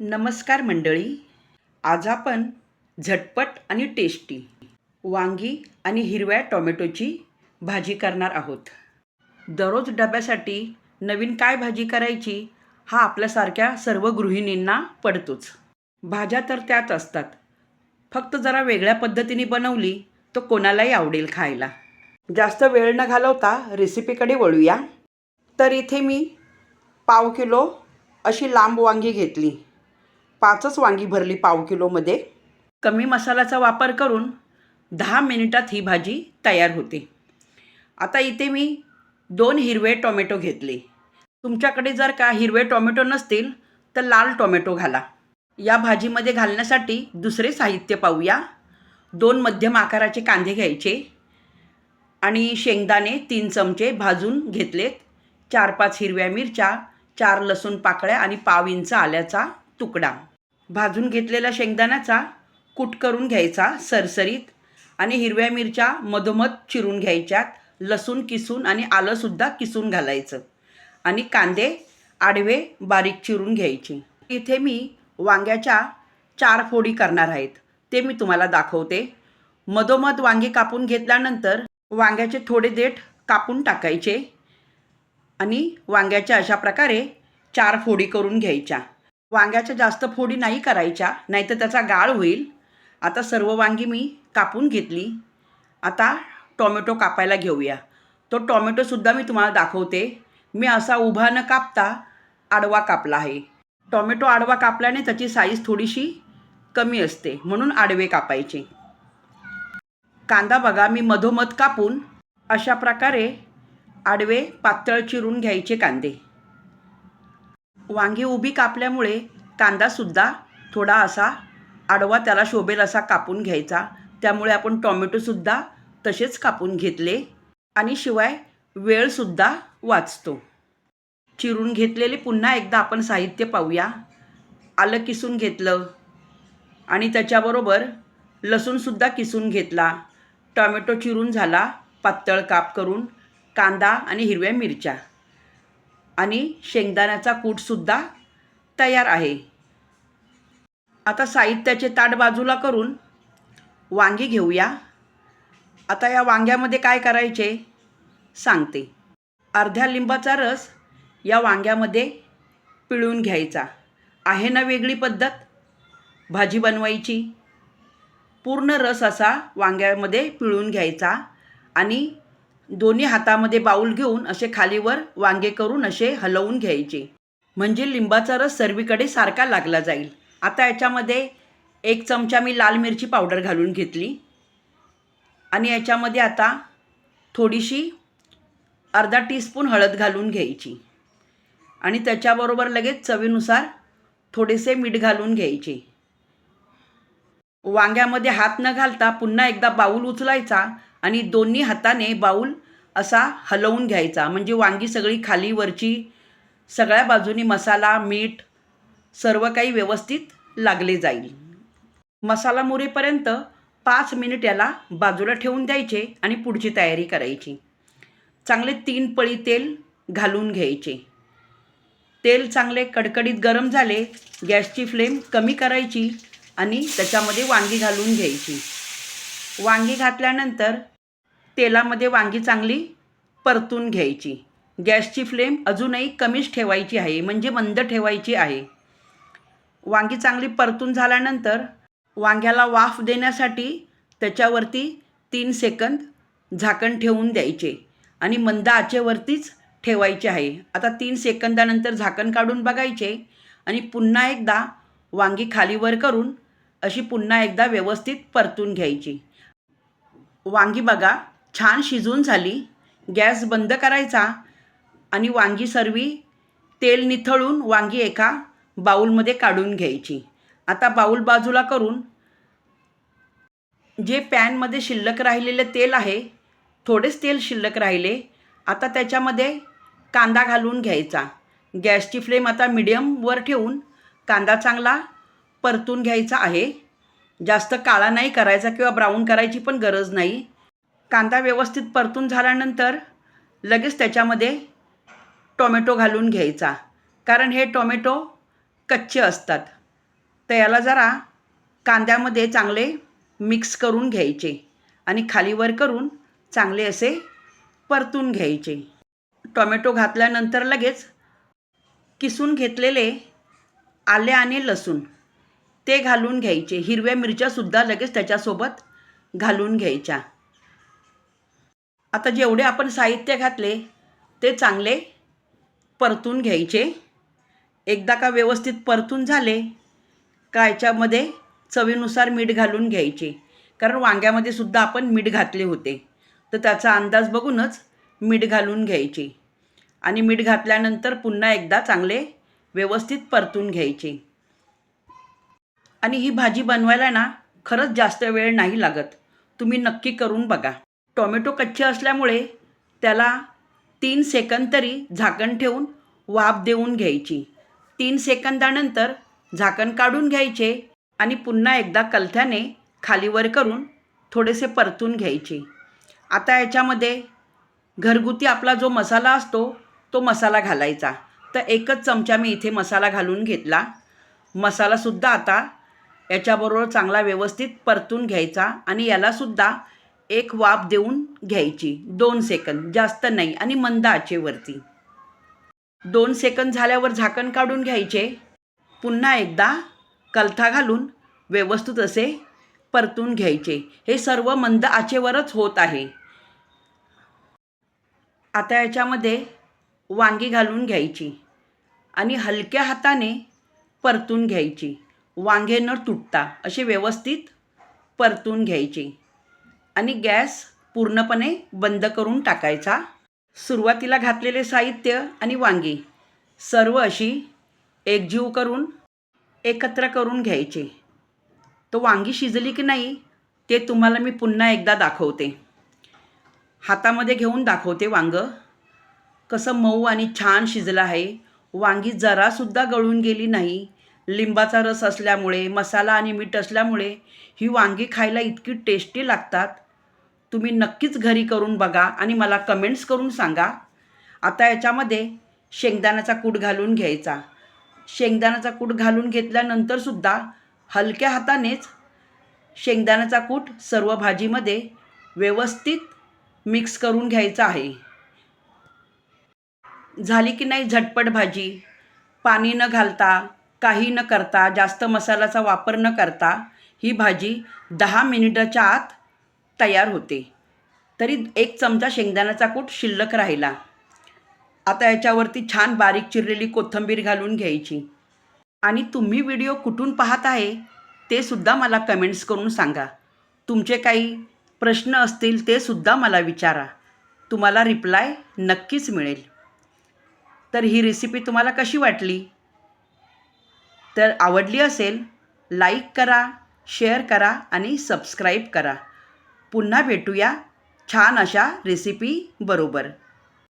नमस्कार मंडळी. आज आपण झटपट आणि टेस्टी वांगी आणि हिरव्या टोमॅटोची भाजी करणार आहोत. दररोज डब्यासाठी नवीन काय भाजी करायची हा आपल्यासारख्या सर्व गृहिणींना पडतोच. भाज्या तर त्यात असतात. फक्त जरा वेगळ्या पद्धतीने बनवली तर कोणालाही आवडेल खायला. जास्त वेळ न घालवता रेसिपीकडे वळूया. तर इथे मी पाव किलो अशी लांब वांगी घेतली. पाचच वांगी भरली पाव किलोमध्ये. कमी मसाल्याचा वापर करून दहा मिनिटात ही भाजी तयार होते. आता इथे मी दोन हिरवे टोमॅटो घेतले. तुमच्याकडे जर का हिरवे टोमॅटो नसतील तर लाल टोमॅटो घाला. या भाजीमध्ये घालण्यासाठी दुसरे साहित्य पाहूया. दोन मध्यम आकाराचे कांदे घ्यायचे आणि शेंगदाणे तीन चमचे भाजून घेतलेत. चार पाच हिरव्या मिरच्या चार लसूण पाकळ्या आणि पाव इंच आल्याचा तुकडा. भाजून घेतलेला शेंगदाण्याचा कूट करून घ्यायचा सरसरीत आणि हिरव्या मिरच्या मधोमध चिरून घ्यायच्यात. लसूण किसून आणि आलंसुद्धा किसून घालायचं. आणि कांदे आडवे बारीक चिरून घ्यायचे. इथे मी वांग्याच्या चार फोडी करणार आहेत. ते मी तुम्हाला दाखवते. मधोमध वांगे कापून घेतल्यानंतर वांग्याचे थोडे देठ कापून टाकायचे आणि वांग्याच्या अशा प्रकारे चार फोडी करून घ्यायच्या. वांग्याच्या जास्त फोडी नाही करायच्या नाहीतर त्याचा गाळ होईल. आता सर्व वांगी मी कापून घेतली. आता टोमॅटो कापायला घेऊया. तो टोमॅटोसुद्धा मी तुम्हाला दाखवते. मी असा उभा न कापता आडवा कापला आहे. टोमॅटो आडवा कापल्याने त्याची साईज थोडीशी कमी असते म्हणून आडवे कापायचे. कांदा बघा मी मधोमध कापून अशा प्रकारे आडवे पातळ चिरून घ्यायचे कांदे. वांगी उभी कापल्यामुळे कांदासुद्धा थोडा असा आडवा त्याला शोभेल असा कापून घ्यायचा. त्यामुळे आपण टॉमॅटोसुद्धा तसेच कापून घेतले आणि शिवाय वेळसुद्धा वाचतो. चिरून घेतलेले पुन्हा एकदा आपण साहित्य पाहूया. आलं किसून घेतलं आणि त्याच्याबरोबर लसूणसुद्धा किसून घेतला. टॉमॅटो चिरून झाला पातळ काप करून कांदा आणि हिरव्या मिरच्या. आणि शेंगदाण्याचा कूटसुद्धा तयार आहे. आता साहित्याचे ताट बाजूला करून वांगी घेऊया. आता या वांग्यामध्ये काय करायचे सांगते. अर्ध्या लिंबाचा रस या वांग्यामध्ये पिळून घ्यायचा. आहे ना वेगळी पद्धत? भाजी बनवायची. पूर्ण रस असा वांग्यामध्ये पिळून घ्यायचा आणि दोन्ही हातामध्ये बाऊल घेऊन असे खालीवर वांगे करून असे हलवून घ्यायचे. म्हणजे लिंबाचा रस सर्वीकडे सारखा लागला जाईल. आता याच्यामध्ये एक चमचा मी लाल मिरची पावडर घालून घेतली. आणि याच्यामध्ये आता थोडीशी अर्धा टीस्पून हळद घालून घ्यायची. आणि त्याच्याबरोबर लगेच चवीनुसार थोडेसे मीठ घालून घ्यायचे. वांग्यामध्ये हात न घालता पुन्हा एकदा बाऊल उचलायचा. आणि दोन्ही हाताने बाऊल असा हलवून घ्यायचा. म्हणजे वांगी सगळी खाली वरची सगळ्या बाजूनी मसाला मीठ सर्व काही व्यवस्थित लागले जाईल. मसाला मुरेपर्यंत पाच मिनिट याला बाजूला ठेवून द्यायचे आणि पुढची तयारी करायची. चांगले तीन पळी तेल घालून घ्यायचे. तेल चांगले कडकडीत गरम झाले गॅसची फ्लेम कमी करायची आणि त्याच्यामध्ये वांगी घालून घ्यायची. वांगी घातल्यानंतर तेलामध्ये वांगी चांगली परतून घ्यायची. गॅसची फ्लेम अजूनही कमीच ठेवायची आहे म्हणजे मंद ठेवायची आहे. वांगी चांगली परतून झाल्यानंतर वांग्याला वाफ देण्यासाठी त्याच्यावरती तीन सेकंद झाकण ठेवून द्यायचे आणि मंद आचेवरतीच ठेवायचे आहे. आता तीन सेकंदानंतर झाकण काढून बघायचे आणि पुन्हा एकदा वांगी खालीवर करून अशी पुन्हा एकदा व्यवस्थित परतून घ्यायची. वांगी बघा. छान शिजून झाली. गॅस बंद करायचा आणि वांगी सर्वी. तेल निथळून वांगी एका बाऊलमध्ये काढून घ्यायची. आता बाऊल बाजूला करून जे पॅनमध्ये शिल्लक राहिलेले तेल आहे थोडेच तेल शिल्लक राहिले. आता त्याच्यामध्ये कांदा घालून घ्यायचा. गॅसची फ्लेम आता मिडियमवर ठेवून कांदा चांगला परतून घ्यायचा आहे. जास्त काळा नाही करायचा किंवा ब्राऊन करायची पण गरज नाही. कांदा व्यवस्थित परतून झाल्यानंतर लगेच त्याच्यामध्ये टोमॅटो घालून घ्यायचा. कारण हे टोमॅटो कच्चे असतात. तर याला जरा कांद्यामध्ये चांगले मिक्स करून घ्यायचे आणि खालीवर करून चांगले असे परतून घ्यायचे. टोमॅटो घातल्यानंतर लगेच किसून घेतलेले आले आणि लसूण. ते घालून घ्यायचे. हिरव्या मिरच्यासुद्धा लगेच त्याच्यासोबत घालून घ्यायच्या. आता जेवढे आपण साहित्य घातले ते चांगले परतून घ्यायचे. एकदा का व्यवस्थित परतून झाले का याच्यामध्ये चवीनुसार मीठ घालून घ्यायचे. कारण वांग्यामध्ये सुद्धा आपण मीठ घातले होते. तर त्याचा अंदाज बघूनच मीठ घालून घ्यायचे. आणि मीठ घातल्यानंतर पुन्हा एकदा चांगले व्यवस्थित परतून घ्यायचे. आणि ही भाजी बनवायला ना खरंच जास्त वेळ नाही लागत. तुम्ही नक्की करून बघा. टोमॅटो कच्चे असल्यामुळे त्याला तीन सेकंद तरी झाकण ठेवून वाफ देऊन घ्यायची. तीन सेकंदानंतर झाकण काढून घ्यायचे आणि पुन्हा एकदा कलथ्याने खालीवर करून थोडेसे परतून घ्यायचे. आता याच्यामध्ये घरगुती आपला जो मसाला असतो तो मसाला घालायचा. तर एकच चमचा मी इथे मसाला घालून घेतला. मसालासुद्धा आता याच्याबरोबर चांगला व्यवस्थित परतून घ्यायचा आणि यालासुद्धा एक वाफ देऊन घ्यायची. दोन सेकंद. जास्त नाही आणि मंद आचेवरती. दोन सेकंद झाल्यावर झाकण काढून घ्यायचे. पुन्हा एकदा कलथा घालून व्यवस्थित असे परतून घ्यायचे. हे सर्व मंद आचेवरच होत आहे. आता याच्यामध्ये वांगी घालून घ्यायची आणि हलक्या हाताने परतून घ्यायची. वांगे न तुटता असे व्यवस्थित परतून घ्यायचे. आणि गॅस पूर्णपणे बंद करून टाकायचा. सुरुवातीला घातलेले साहित्य आणि वांगी सर्व अशी एकजीव करून एकत्र करून घ्यायचे. तो वांगी शिजली की नाही ते तुम्हाला मी पुन्हा एकदा दाखवते. हातामध्ये घेऊन दाखवते वांगं. कसं मऊ आणि छान शिजलं आहे. वांगी जरासुद्धा गळून गेली नाही. लिंबाचा रस असल्यामुळे मसाला आणि मीठ असल्यामुळे ही वांगी खायला इतकी टेस्टी लागतात. तुम्ही नक्कीच घरी करून बघा आणि मला कमेंट्स करून सांगा. आता याच्यामध्ये शेंगदाण्याचा कूट घालून घ्यायचा. शेंगदाण्याचा कूट घालून घेतल्यानंतरसुद्धा हलक्या हातानेच शेंगदाण्याचा कूट सर्व भाजीमध्ये व्यवस्थित मिक्स करून घ्यायचा आहे. झाली की नाही झटपट भाजी? पाणी न घालता काही न करता जास्त मसाल्याचा वापर न करता ही भाजी दहा मिनिटाच्या आत तयार होते. तरी एक चमचा शेंगदाण्याचा कूट शिल्लक राहिला. आता याच्यावरती छान बारीक चिरलेली कोथिंबीर घालून घ्यायची. आणि तुम्ही व्हिडिओ कुठून पाहत आहे ते सुद्धा मला कमेंट्स करून सांगा. तुमचे काही प्रश्न असतील ते सुद्धा मला विचारा. तुम्हाला रिप्लाय नक्कीच मिळेल. तर ही रेसिपी तुम्हाला कशी वाटली? तर आवडली असेल लाईक करा शेअर करा आणि सबस्क्राईब करा. पुन्हा भेटूया छान अशा रेसिपी बरोबर.